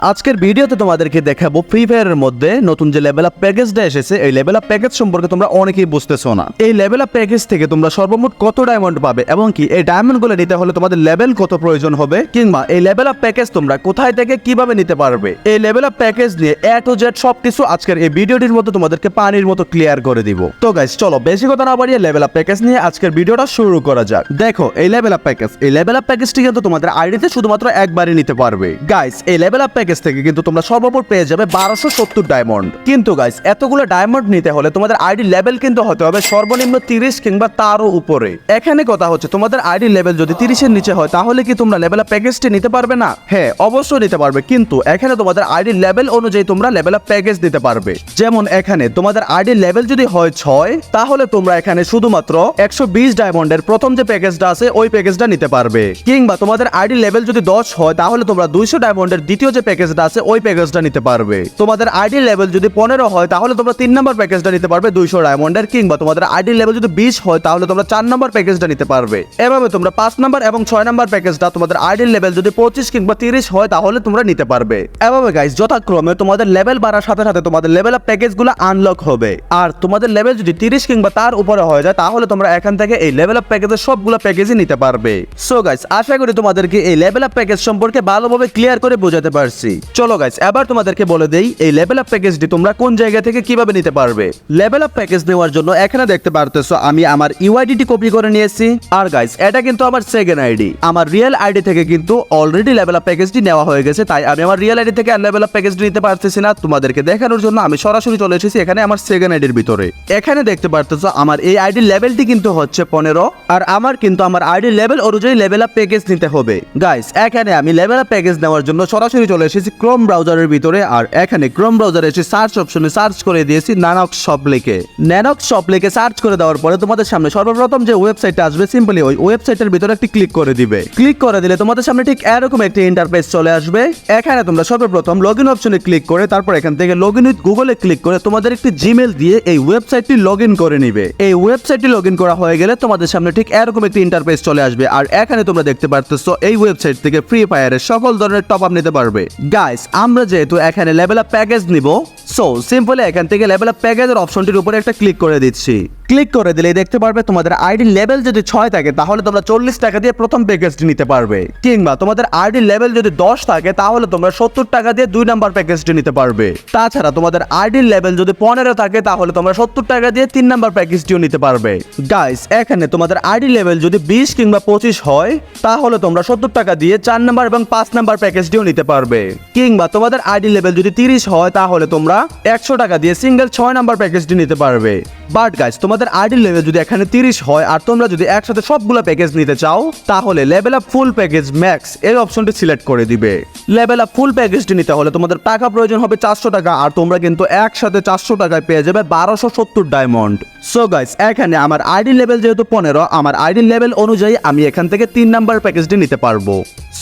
আজকের ভিডিওতে তোমাদেরকে দেখাবো ফ্রি ফায়ারের মধ্যে নতুন যে লেভেল আপ প্যাকেজটা এসেছে, এই লেভেল আপ প্যাকেজ সম্পর্কে তোমরা অনেকেই বুঝতেছো না। এই লেভেল আপ প্যাকেজ থেকে তোমরা সর্বমোট কত ডায়মন্ড পাবে এবং কি এই ডায়মন্ডগুলো নিতে হলে তোমাদের লেভেল কত প্রয়োজন হবে কিংবা এই লেভেল আপ প্যাকেজ তোমরা কোথায় থেকে কীভাবে নিতে পারবে? এই লেভেল আপ প্যাকেজ নিয়ে এ টু জেড সবকিছু আজকের এই ভিডিওটির মধ্যে তোমাদেরকে পানির মতো ক্লিয়ার করে দিব। তো গাইস চলো বেশি কথা না বাড়িয়ে লেভেল আপ প্যাকেজ নিয়ে আজকের ভিডিওটা শুরু করা যাক। দেখো, এই লেভেল আপ প্যাকেজ এই লেভেল আপ প্যাকেজটি কিন্তু তোমাদের আইডিতে শুধুমাত্র একবারই নিতে পারবে। গাইস এই লেভেল আপ প্যাকেজ থেকে কিন্তু তোমরা সর্বোপর পেয়ে যাবে বারোশো সত্তর ডায়মন্ড কিন্তু গাইস এতগুলো ডায়মন্ড নিতে হলে তোমাদের আইডি লেভেল কিন্তু হতে হবে সর্বনিম্ন তিরিশ কিংবা তারও উপরে। এখানে কথা হচ্ছে, তোমাদের আইডি লেভেল যদি তিরিশের নিচে হয়, তাহলে কি তোমরা লেভেল আপ প্যাকেজটি নিতে পারবে না? হ্যাঁ অবশ্যই নিতে পারবে, কিন্তু এখানে তোমাদের আইডি লেভেল অনুযায়ী তোমরা লেভেল আপ প্যাকেজ দিতে পারবে। যেমন এখানে তোমাদের আইডি লেভেল যদি হয় ছয়, তাহলে তোমরা এখানে শুধুমাত্র একশো বিশ ডায়মন্ডের প্রথম যে প্যাকেজটা আছে, ওই প্যাকেজটা নিতে পারবে। কিংবা তোমাদের আইডি লেভেল যদি দশ হয়, তাহলে তোমরা দুইশো ডায়মন্ডের দ্বিতীয় যে প্যাকেজটা আছে, ওই প্যাকেজটা নিতে পারবে। তোমাদের আইডি লেভেল যদি পনেরো হয়, তাহলে তোমরা তিন নম্বর প্যাকেজটা নিতে পারবে দুইশো ডায়মন্ডের কিংবা তোমাদের আইডি লেভেল যদি বিশ হয়, তাহলে তোমরা চার নম্বর প্যাকেজটা নিতে পারবে। এভাবে তোমরা পাঁচ নম্বর এবং ছয় নম্বর প্যাকেজটা তোমাদের আইডি লেভেল যদি পঁচিশ কিংবা তিরিশ হয়, তাহলে তোমরা নিতে পারবে। এভাবে গাইস যথাক্রমে তোমাদের লেভেল বাড়ার সাথে সাথে তোমাদের লেভেল আপ প্যাকেজগুলো আনলক হবে। আর তোমাদের লেভেল যদি তিরিশ কিংবা তার উপরে হয়ে যায়, তাহলে তোমরা এখান থেকে এই লেভেল আপ প্যাকেজের সবগুলো প্যাকেজই নিতে পারবে। সো গাইস আশা করি তোমাদেরকে এই লেভেল আপ প্যাকেজ সম্পর্কে ভালোভাবে ক্লিয়ার করে বোঝাতে পারছি। চলো গাইস এবার তোমাদেরকে বলে দেই, এই লেভেল আপ প্যাকেজটি তোমরা কোন জায়গা থেকে কীভাবে নিতে পারবে? লেভেল আপ প্যাকেজ নেওয়ার জন্য এখানে দেখতে পারতেছো, আমি আমার ইউআইডিটি কপি করে নিয়েছি। আর গাইস এটা কিন্তু আমার সেকেন্ড আইডি আমার রিয়েল আইডি থেকে কিন্তু অলরেডি লেভেল আপ প্যাকেজটি নেওয়া হয়ে গেছে, তাই আমি আমার রিয়েল আইডি থেকে লেভেল আপ প্যাকেজটি নিতে পারতেছি না। তোমাদেরকে দেখানোর জন্য আমি সরাসরি চলে এসেছি এখানে আমার সেকেন্ড আইডির ভিতরে। এখানে দেখতে পারতেছো, আমার এই আইডি লেভেলটি কিন্তু হচ্ছে পনেরো, আর আমার কিন্তু আমার আইডি লেভেল অনুযায়ী লেভেল আপ প্যাকেজ নিতে হবে। গাইস এখানে আমি লেভেল আপ প্যাকেজ নেওয়ার জন্য সরাসরি চলে এসেছি। ক্রোম ব্রাউজারের ভিতরে আর এখানে ক্রোম ব্রাউজারে এসে সার্চ অপশনে সার্চ করে দিয়েছি নানক শপ লিখে। ন্যানক শপ লিখে সার্চ করে দেওয়ার পরে তোমাদের সামনে সর্বপ্রথম যে ওয়েবসাইটটা আসবে সিম্পলি ওই ওয়েবসাইটের ভিতরে একটি ক্লিক করে দিবে। ক্লিক করে দিলে তোমাদের সামনে ঠিক এরকম একটি ইন্টারফেস চলে আসবে। এখানে তোমরা সর্বপ্রথম লগ ইন অপশনে ক্লিক করে তারপর এখান থেকে লগ ইন উইথ গুগলে ক্লিক করে তোমাদের একটি জিমেল দিয়ে এই ওয়েবসাইটটি লগ ইন করে নিবে। এই ওয়েবসাইটটি লগ ইন করা হয়ে গেলে তোমাদের সামনে ঠিক এরকম একটি ইন্টারফেস চলে আসবে। আর এখানে তোমরা দেখতে পারতেছো এই ওয়েবসাইট থেকে ফ্রি ফায়ারের সকল ধরনের টপ আপ নিতে পারবে। গাইস আমরা যেহেতু এখানে লেভেল আপ প্যাকেজ নিব সো সিম্পলি এখান থেকে লেভেল আপ প্যাকেজের অপশনটির উপরে একটা ক্লিক করে দিচ্ছি। ক্লিক করে দিলেই দেখতে পারবে তোমাদের আইডি লেভেল যদি ছয় থাকে, তাহলে তোমরা চল্লিশ টাকা দিয়ে প্রথম প্যাকেজটি নিতে পারবে। কিংবা তোমাদের আইডি লেভেল যদি দশ থাকে, তাহলে তোমরা সত্তর টাকা দিয়ে দুই নাম্বার প্যাকেজটি নিতে পারবে। তাছাড়া তোমাদের আইডি লেভেল যদি পনেরো থাকে, তাহলে তোমরা সত্তর টাকা দিয়ে তিন নাম্বার প্যাকেজটিও নিতে পারবে। গাইস এখানে তোমাদের আইডি লেভেল যদি বিশ কিংবা পঁচিশ হয়, তাহলে তোমরা সত্তর টাকা দিয়ে চার নাম্বার এবং পাঁচ নাম্বার প্যাকেজটিও নিতে পারবে। কিংবা তোমাদের আইডি লেভেল যদি তিরিশ হয়, তাহলে তোমরা একশো টাকা দিয়ে সিঙ্গেল ছয় নাম্বার প্যাকেজটি নিতে পারবে। বাট গাইস তোমাদের আইডি লেভেল যদি এখানে তিরিশ হয় আর তোমরা যদি একসাথে সবগুলো প্যাকেজ নিতে চাও, তাহলে level up full package max এই অপশনটি সিলেক্ট করে দিবে। লেভেল আপ ফুল প্যাকেজটি নিতে হলে তোমাদের টাকা প্রয়োজন হবে চারশো টাকা আর তোমরা কিন্তু একসাথে চারশো টাকায় পেয়ে যাবে বারোশো সত্তর ডায়মন্ড সো গাইস এখানে আমার আইডি লেভেল যেহেতু পনেরো, আমার আইডি লেভেল অনুযায়ী আমি এখান থেকে তিন নাম্বার প্যাকেজটি নিতে পারব।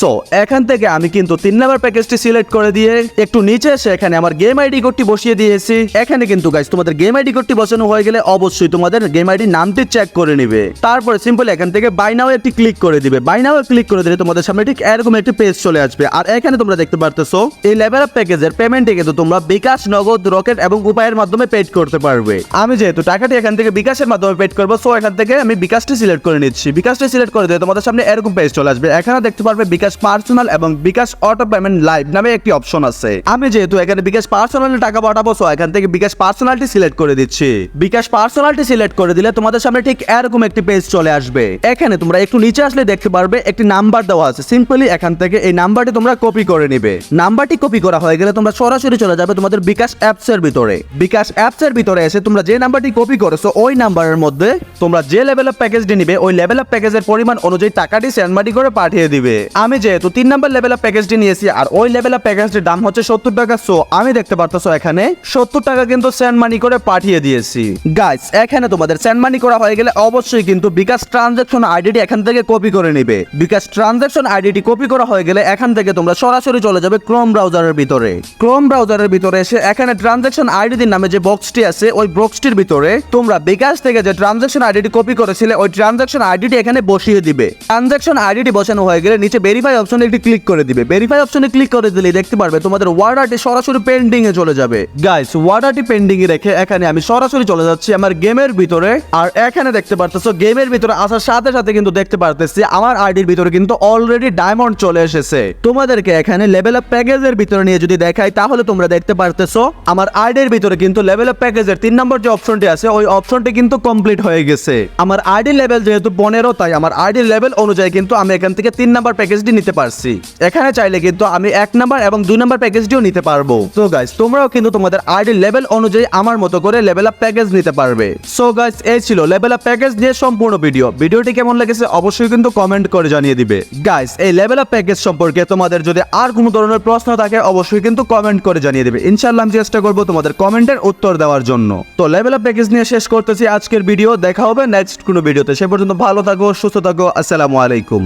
সো এখান থেকে আমি কিন্তু তিন নাম্বার প্যাকেজটি সিলেক্ট করে দিয়ে একটু নিচে এসে এখানে আমার গেম আইডি কোডটি বসিয়ে দিয়েছি। এখানে কিন্তু গাইস তোমাদের গেম আইডি কোডটি বসানো হয়ে গেলে অবশ্যই তোমাদের গেম আইডি নামটি চেক করে নিবে। তারপরে সিম্পল এখান থেকে বাই নাও একটি ক্লিক করে দিবে। বাই নাও ক্লিক করে দিলে তোমাদের সামনে ঠিক এরকম একটি পেজ চলে আসবে। আর এখানে তোমরা দেখতে পারতেছো, এই লেভেল আপ প্যাকেজের পেমেন্টে কিন্তু তোমরা বিকাশ, নগদ রকেট এবং উপায়ের মাধ্যমে পেড করতে পারবে। আমি যেহেতু টাকাটি এখান থেকে বিকাশের মাধ্যমে পেড করব সো এখান থেকে আমি বিকাশটি সিলেক্ট করে নিচ্ছি। বিকাশটি সিলেক্ট করে দিলে তোমাদের সামনে এরকম পেজ চলে আসবে। এখানে দেখতে পারবে বিকাশ পার্সোনাল এবং বিকাশ অটো পেমেন্ট লাইভ নামে একটি অপশন আছে। আমি যেহেতু এখানে বিকাশ পার্সোনাল টাকা পাঠাবো সো এখান থেকে বিকাশ পার্সোনালটি সিলেক্ট করে দিচ্ছি। বিকাশ পার্সোনালটি সিলেক্ট করে দিলে তোমাদের সামনে ঠিক এরকম একটি পেজ চলে আসবে। এখানে তোমরা একটু নিচে আসলে দেখতে পারবে, একটি নাম্বার দেওয়া আছে। সিম্পলি এখান থেকে এই নাম্বারটি তোমরা কপি করে নিবে। নাম্বারটি কপি করা হয়ে গেলে তোমরা সরাসরি চলে যাবে তোমাদের বিকাশ অ্যাপস এর ভিতরে। বিকাশ অ্যাপস এর ভিতরে এসে তোমরা যে নাম্বারটি কপি করেছ, ওই নাম্বারের মধ্যে তোমরা যে লেভেল অফ প্যাকেজটি নিবে, ওই লেভেল অফ প্যাকেজের পরিমাণ অনুযায়ী টাকাটি সেন্ড মানি করে পাঠিয়ে দিবে। আমি যেহেতু তিন নাম্বার লেভেল অফ প্যাকেজটি নিয়েছি, আর ওই লেভেল অফ প্যাকেজটির দাম হচ্ছে সত্তর টাকা সো আমি দেখতে পারতেছো এখানে সত্তর টাকা কিন্তু সেন্ড মানি করে পাঠিয়ে দিয়েছি। গাইস এখানে তোমাদের সেন্ড মানি করা হয়ে গেলে অবশ্যই কিন্তু বিকাশ ট্রানজাকশন আইডিটি এখান থেকে কপি করে নিবে। বিকাশ ট্রানজাকশন আইডিটি কপি করা হয়ে গেলে এখান থেকে তোমরা সরাসরি চলে যাবে ক্রোম ব্রাউজারের ভিতরে। ক্রোম ব্রাউজারের ভিতরে এসে এখানে ট্রানজাকশন আইডির নামে যে বক্সটি আছে, ওই বক্সটির ভিতরে তোমরা বিকাশ থেকে যে ট্রানজাকশন আইডিটি কপি করেছিলে, ওই ট্রানজাকশন আইডিটি এখানে বসিয়ে দিবে। ট্রানজাকশন আইডিটি বসানো হয়ে গেলে নিচে ভেরিফাই অপশনে একটি ক্লিক করে দিবে। ভেরিফাই অপশনে ক্লিক করে দিলে দেখতে পারবে তোমাদের ওয়ার্ডারটি সরাসরি পেন্ডিং এ চলে যাবে। গাইস ওয়ার্ডারটি পেন্ডিং এ রেখে এখানে আমি সরাসরি চলে যাচ্ছি আমার গেমের ভিতরে। আর এখানে দেখতে পারতেছো, গেমের ভিতরে আসার সাথে সাথে কিন্তু দেখতে পারতেছি, আমার আইডির ভিতরে কিন্তু অলরেডি ডায়মন্ড চলে এসেছে। তোমাদেরকে এখানে লেভেল আপ প্যাকেজের ভিতরে নিয়ে যদি দেখাই, তাহলে তোমরা দেখতে পারতেছো, আমার আইডির ভিতরে কিন্তু লেভেল আপ প্যাকেজের তিন নম্বর যে অপশনটি আছে, ওই অপশনটি কিন্তু কমপ্লিট হয়ে গেছে। আমার আইডি লেভেল যেহেতু পনেরো, তাই আমার আইডি লেভেল অনুযায়ী কিন্তু আমি এখান থেকে তিন নাম্বার প্যাকেজটি নিতে পারছি। এখানে চাইলে কিন্তু আমি এক নাম্বার এবং দুই নাম্বার প্যাকেজটিও নিতে পারব। তো গাইস তোমরাও কিন্তু তোমাদের আইডি লেভেল অনুযায়ী আমার মতো করে লেভেল আপ প্যাকেজ নিতে পারবে। সো গাইস এই ছিল লেভেল আপ প্যাকেজ নিয়ে সম্পূর্ণ ভিডিও ভিডিওটি কেমন লেগেছে অবশ্যই কিন্তু কমেন্ট করে জানিয়ে দিবে। গাইস এই লেভেল আপ প্যাকেজ সম্পর্কে তোমাদের যদি আর কোনো ধরনের প্রশ্ন থাকে, অবশ্যই কিন্তু কমেন্ট করে জানিয়ে দিবে। ইনশাআল্লাহ আমি চেষ্টা করব তোমাদের কমেন্টের উত্তর দেওয়ার জন্য। তো লেভেল আপ প্যাকেজ নিয়ে শেষ করতেছি আজকের ভিডিও দেখা হবে নেক্সট কোনো ভিডিওতে সে পর্যন্ত ভালো থাকো, সুস্থ থাকো। আসসালামু আলাইকুম।